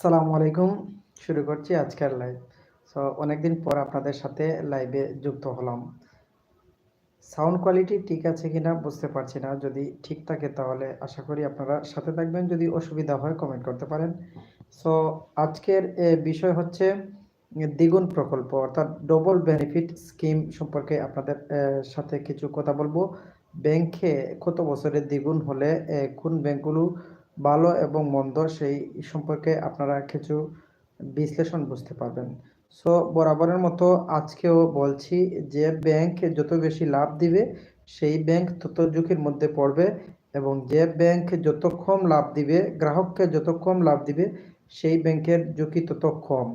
আসসালামু আলাইকুম। শুরু করছি আজকের লাইভ সো অনেকদিন পর আপনাদের সাথে লাইভে যুক্ত হলাম। সাউন্ড কোয়ালিটি ঠিক আছে কিনা বুঝতে পারছি না। যদি ঠিক থাকে তাহলে আশা করি আপনারা সাথে থাকবেন। যদি অসুবিধা হয় কমেন্ট করতে পারেন। সো আজকের বিষয় হচ্ছে, দ্বিগুণ প্রকল্প অর্থাৎ ডবল বেনিফিট স্কিম সম্পর্কে আপনাদের সাথে কিছু কথা বলব। ব্যাংকে কত বছরে দ্বিগুণ হলে কোন ব্যাংকগুলো ভালো এবং মন্দ, সেই সম্পর্কে আপনারা কিছু বিশ্লেষণ বুঝতে পারবেন। সো, বরাবরের মতো আজকেও বলছি যে ব্যাংক যত বেশি লাভ দিবে, সেই ব্যাংক তত ঝুঁকির মধ্যে পড়বে এবং যে ব্যাংক যত কম লাভ দিবে, গ্রাহককে যত কম লাভ দিবে, সেই ব্যাংকের ঝুঁকি তত কম।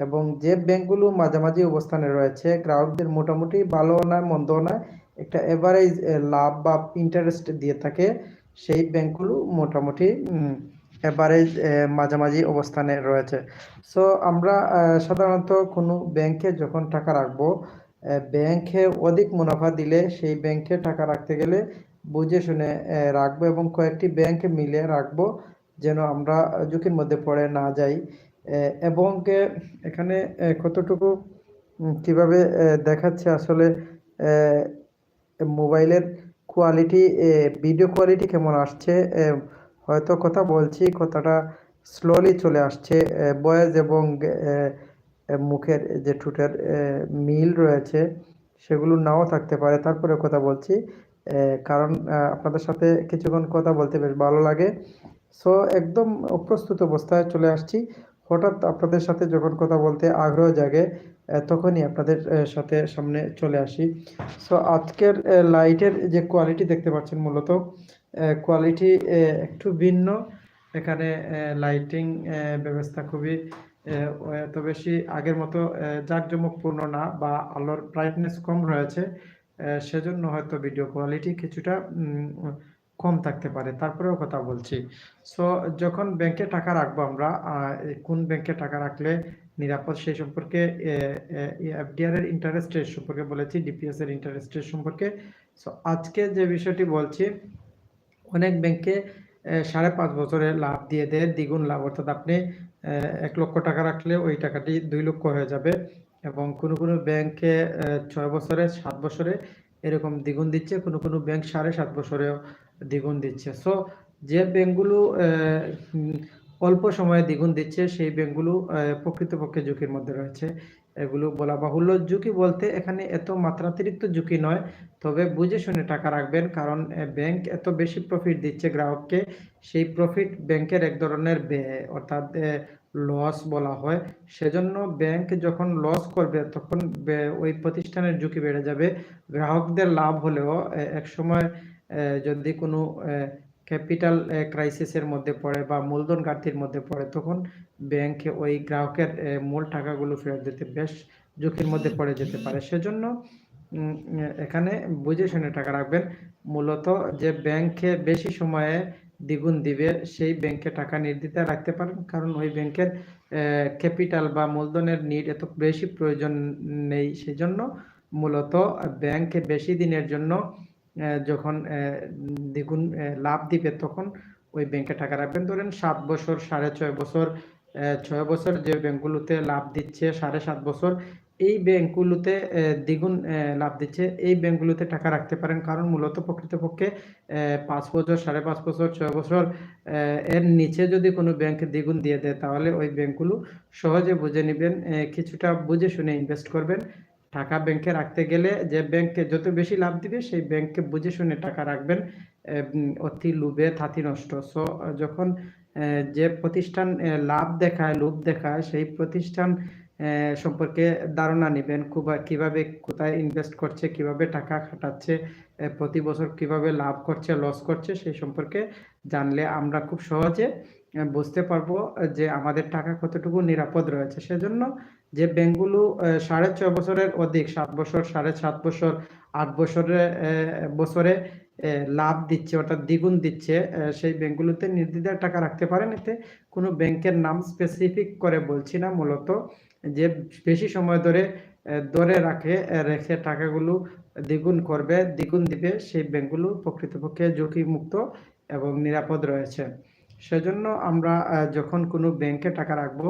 এবং যে ব্যাংকগুলো মাঝামাঝি অবস্থানে রয়েছে, গ্রাহকদের মোটামুটি ভালো না মন্দ না একটা এভারেজ লাভ বা ইন্টারেস্ট দিয়ে থাকে। সেই ব্যাংকগুলো মোটামুটি এভারেজ মাঝামাঝি অবস্থানে রয়েছে। সো আমরা সাধারণত কোনো ব্যাংকে যখন টাকা রাখব ব্যাংকে অধিক মুনাফা দিলে সেই ব্যাংকে টাকা রাখতে গেলে বুঝে শুনে রাখব এবং কয়েকটি ব্যাংক মিলে রাখব যেন আমরা ঝুঁকির মধ্যে পড়ে না যাই। এবং এখানে কতটুকু কীভাবে দেখাচ্ছে আসলে মোবাইলের কোয়ালিটি ভিডিও কোয়ালিটি কেমন আসছে? হয়তো কথা বলছি, কথাটা স্লোলি চলে আসছে। বয়েজ এবং মুখের যে ঠোঁটের মিল রয়েছে, সেগুলো নাও থাকতে পারে। তারপরে কথা বলছি। কারণ আপনাদের সাথে কিছুক্ষণ কথা বলতে বেশ ভালো লাগে। সো একদম অপ্রস্তুত অবস্থায় চলে আসছি। হঠাৎ আপনাদের সাথে যখন কথা বলতে আগ্রহ জাগে তখনই আপনাদের সাথে সামনে চলে আসি। সো আজকের লাইটের যে কোয়ালিটি দেখতে পাচ্ছেন মূলত কোয়ালিটি একটু ভিন্ন। এখানে লাইটিং ব্যবস্থা খুবই এত বেশি আগের মতো জাঁকজমকপূর্ণ না বা আলোর ব্রাইটনেস কম রয়েছে। সেজন্য হয়তো ভিডিও কোয়ালিটি কিছুটা কম থাকতে পারে, তারপরেও কথা বলছি। সো যখন ব্যাংকে টাকা রাখব আমরা কোন ব্যাংকে টাকা রাখলে নিরাপদ সেই সম্পর্কে এফডিআর এর ইন্টারেস্ট রেট সম্পর্কে বলেছি ডিপিএস এর ইন্টারেস্ট রেট সম্পর্কে। সো আজকে যে বিষয়টি বলছি, অনেক ব্যাংকে সাড়ে পাঁচ বছরে লাভ দিয়ে দেয়, দ্বিগুণ লাভ। অর্থাৎ আপনি এক লক্ষ টাকা রাখলে ওই টাকাটি দুই লক্ষ হয়ে যাবে এবং কোনো কোনো ব্যাংকে ছয় বছরে, সাত বছরে এরকম দ্বিগুণ দিচ্ছে, কোনো কোনো ব্যাংক সাড়ে সাত বছরেও দ্বিগুণ দিচ্ছে। সো যে ব্যাংকগুলো অল্প সময়ে দ্বিগুণ দিচ্ছে, সেই ব্যাংকগুলো প্রকৃতপক্ষে ঝুঁকির মধ্যে রয়েছে। এগুলো বলা বাহুল্য ঝুঁকি বলতে এখানে এত মাত্রাতিরিক্ত ঝুঁকি নয়। তবে বুঝে শুনে টাকা রাখবেন, কারণ ব্যাংক এত বেশি প্রফিট দিচ্ছে গ্রাহককে, সেই প্রফিট ব্যাংকের এক ধরনের ব্যয়। অর্থাৎ লস বলা হয়। সেজন্য ব্যাংক যখন লস করবে, তখন ওই প্রতিষ্ঠানের ঝুঁকি বেড়ে যাবে। গ্রাহকদের লাভ হলেও এক সময় যদি কোনো ক্যাপিটাল ক্রাইসিসের মধ্যে পড়ে বা মূলধন ঘাটতির মধ্যে পড়ে, তখন ব্যাংক ওই গ্রাহকের মূল টাকাগুলো ফেরত দিতে বেশ ঝুঁকির মধ্যে পড়ে যেতে পারে। সেজন্য এখানে বুঝে শুনে টাকা রাখবেন। মূলত যে ব্যাংকে বেশি সময়ে দ্বিগুণ দিবে, সেই ব্যাংকে টাকা নির্দ্বিধায় রাখতে পারেন কারণ ওই ব্যাংকের ক্যাপিটাল বা মূলধনের নিড এত বেশি প্রয়োজন নেই। সেজন্য মূলত ব্যাংকে বেশি দিনের জন্য যখন দ্বিগুণ লাভ দিবে তখন ওই ব্যাংকে টাকা রাখবেন। ধরেন সাত বছর, সাড়ে ছয় বছর ছয় বছর যে ব্যাংকগুলোতে লাভ দিচ্ছে, সাড়ে সাত বছর এই ব্যাংকগুলোতে দ্বিগুণ লাভ দিচ্ছে। এই ব্যাংকগুলোতে টাকা রাখতে পারেন কারণ মূলত প্রকৃতপক্ষে পাঁচ বছর, সাড়ে পাঁচ বছর, ছয় বছর এর নিচে যদি কোনো ব্যাংক দ্বিগুণ দিয়ে দেয়, তাহলে ওই ব্যাংকগুলো সহজে বুঝে নেবেন কিছুটা বুঝে শুনে ইনভেস্ট করবেন। টাকা ব্যাংকে রাখতে গেলে যে ব্যাংকে যত বেশি লাভ দিবে, সেই ব্যাংকে বুঝে শুনে টাকা রাখবেন। অতি লোভে থাতি নষ্ট। সো, যখন যে প্রতিষ্ঠান লাভ দেখায়, লোভ দেখায়, সেই প্রতিষ্ঠান সম্পর্কে ধারণা নেবেন। কীভাবে কোথায় ইনভেস্ট করছে, কীভাবে টাকা খাটাচ্ছে প্রতি বছর কীভাবে লাভ করছে লস করছে, সেই সম্পর্কে জানলে আমরা খুব সহজে বুঝতে পারব যে আমাদের টাকা কতটুকু নিরাপদ রয়েছে। সেজন্য যে ব্যাংকগুলো সাড়ে ছয় বছরের অধিক, সাত বছর, সাড়ে সাত বছর, আট বছরে বছরে লাভ দিচ্ছে, অর্থাৎ দ্বিগুণ দিচ্ছে সেই ব্যাংকগুলোতে নির্দ্বিধায় টাকা রাখতে পারেন। এতে কোনো ব্যাংকের নাম স্পেসিফিক করে বলছি না মূলত, যে বেশি সময় ধরে ধরে রাখে রেখে টাকাগুলো দ্বিগুণ করবে, দ্বিগুণ দিবে, সেই ব্যাংকগুলো প্রকৃতপক্ষে ঝুঁকি মুক্ত এবং নিরাপদ রয়েছে। সেজন্য আমরা যখন কোনো ব্যাংকে টাকা রাখব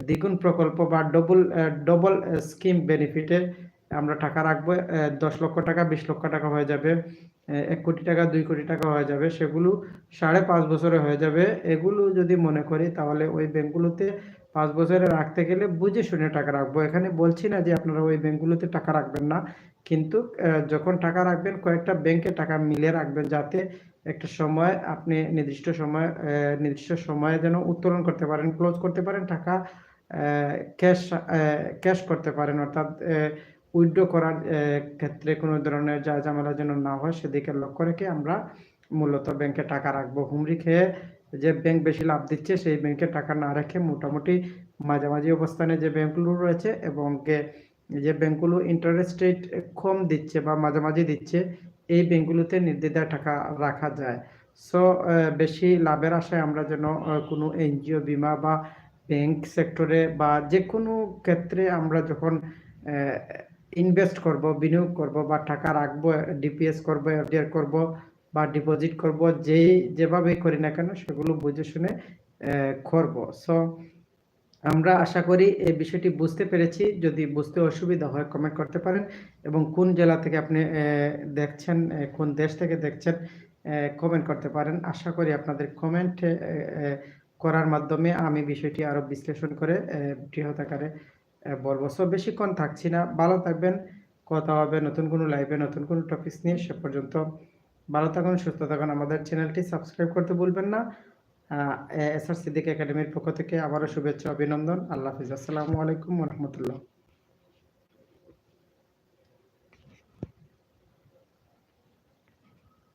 দ্বিগুণ প্রকল্প বা ডবল ডবল স্কিম বেনিফিটে আমরা টাকা রাখব দশ লক্ষ টাকা, বিশ লক্ষ টাকা হয়ে যাবে এক কোটি টাকা, দুই কোটি টাকা হয়ে যাবে, সেগুলো সাড়ে পাঁচ বছরে হয়ে যাবে। এগুলো যদি মনে করি, তাহলে ওই ব্যাংকগুলোতে পাঁচ বছরে রাখতে গেলে বুঝে শুনে টাকা রাখব। এখানে বলছি না যে আপনারা ওই ব্যাংকগুলোতে টাকা রাখবেন না, কিন্তু যখন টাকা রাখবেন, কয়েকটা ব্যাংকে টাকা মিলে রাখবেন যাতে একটা সময় আপনি নির্দিষ্ট সময় নির্দিষ্ট সময়ে যেন উত্তোলন করতে পারেন, ক্লোজ করতে পারেন, টাকা ক্যাশ ক্যাশ করতে পারেন, অর্থাৎ উইথড্র করার ক্ষেত্রে কোনো ধরনের যা ঝামেলা যেন না হয়, সেদিকে লক্ষ্য রেখে আমরা মূলত ব্যাংকে টাকা রাখব। হুমড়ি খেয়ে যে ব্যাংক বেশি লাভ দিচ্ছে, সেই ব্যাংকে টাকা না রেখে মোটামুটি মাঝামাঝি অবস্থানে যে ব্যাংকগুলো রয়েছে এবং যে ব্যাংকগুলো ইন্টারেস্ট রেট কম দিচ্ছে বা মাঝামাঝি দিচ্ছে, এই ব্যাংকগুলোতে নির্দ্বিধায় টাকা রাখা যায়। সো বেশি লাভের আশায় আমরা যেন কোনো এনজিও, বিমা বা ব্যাংক সেক্টরে বা যে কোনো ক্ষেত্রে আমরা যখন ইনভেস্ট করব, বিনিয়োগ করব বা টাকা রাখব, ডিপিএস করব, এফডিআর করব বা ডিপোজিট করব, যেই যেভাবে করি না কেন সেগুলো বুঝে শুনে করব। সো আমরা আশা করি এই বিষয়টি বুঝতে পেরেছি। যদি বুঝতে অসুবিধা হয় কমেন্ট করতে পারেন এবং কোন জেলা থেকে আপনি দেখছেন কোন দেশ থেকে দেখছেন কমেন্ট করতে পারেন। আশা করি আপনাদের কমেন্ট করার মাধ্যমে আমি বিষয়টি আরও বিশ্লেষণ করে বৃহৎ আকারে বলব সব বেশিক্ষণ থাকছি না। ভালো থাকবেন, কথা হবে নতুন কোনো লাইভে নতুন কোনো টপিকস নিয়ে। সে পর্যন্ত ভালো থাকুন, সুস্থ থাকুন। আমাদের চ্যানেলটি সাবস্ক্রাইব করতে ভুলবেন না। এস আর সিদ্দিক একাডেমির পক্ষ থেকে আবারও শুভেচ্ছা, অভিনন্দন। আল্লাহ হাফিজ। আসসালামু আলাইকুম রহমতুল্লাহ।